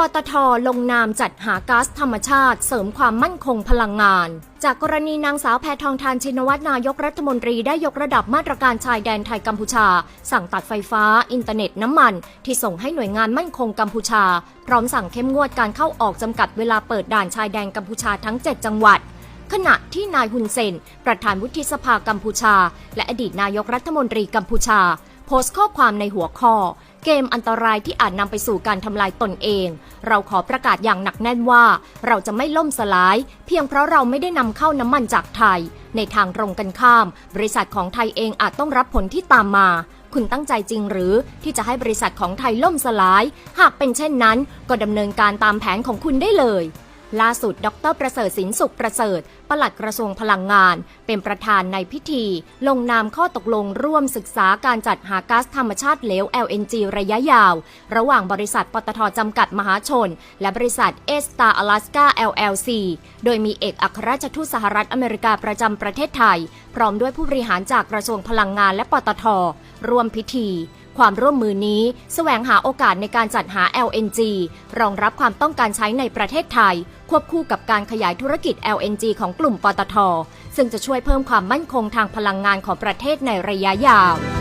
ปตทลงนามจัดหาก๊าซธรรมชาติ เสริมความมั่นคงพลังงาน จากกรณีนางสาวแพทองทานชินวัตรนายกรัฐมนตรีได้ยกระดับมาตรการชายแดนไทยกัมพูชา สั่งตัดไฟฟ้า อินเทอร์เน็ตน้ำมัน ที่ส่งให้หน่วยงานมั่นคงกัมพูชา พร้อมสั่งเข้มงวดการเข้าออกจำกัดเวลาเปิดด่านชายแดนกัมพูชาทั้ง 7 จังหวัดขณะที่นายฮุนเซน ประธานวุฒิสภากัมพูชา และอดีตนายกรัฐมนตรีกัมพูชา โพสต์ข้อความในหัวข้อ เกมอันตรายที่อาจนำไปสู่การทำลายตนเอง เราขอประกาศอย่างหนักแน่นว่า เราจะไม่ล่มสลาย เพียงเพราะเราไม่ได้นำเข้าน้ำมันจากไทย ในทางตรงกันข้าม บริษัทของไทยเองอาจต้องรับผลที่ตามมาคุณตั้งใจจริงหรือที่จะให้บริษัทของไทยล่มสลาย หากเป็นเช่นนั้น ก็ดำเนินการตามแผนของคุณได้เลย ล่าสุด ดร ประเสริฐสินสุขประเสริฐ ปลัดกระทรวงพลังงาน เป็นประธานในพิธี ลงนามข้อตกลงร่วมศึกษาการจัดหาก๊าซธรรมชาติเหลว LNG ระยะยาว ระหว่างบริษัทปตทจำกัดมหาชน และบริษัทเอสตาอลาสกา LLC โดยมีเอกอัครราชทูตสหรัฐอเมริกาประจำประเทศไทย พร้อมด้วยผู้บริหารจากกระทรวงพลังงานและปตทร่วมพิธี ความร่วมมือนี้แสวงหาโอกาสในการจัดหา LNG รองรับความต้องการใช้ในประเทศไทย ควบคู่กับการขยายธุรกิจ LNG ของกลุ่มปตท ซึ่งจะช่วยเพิ่มความมั่นคงทางพลังงานของประเทศในระยะยาว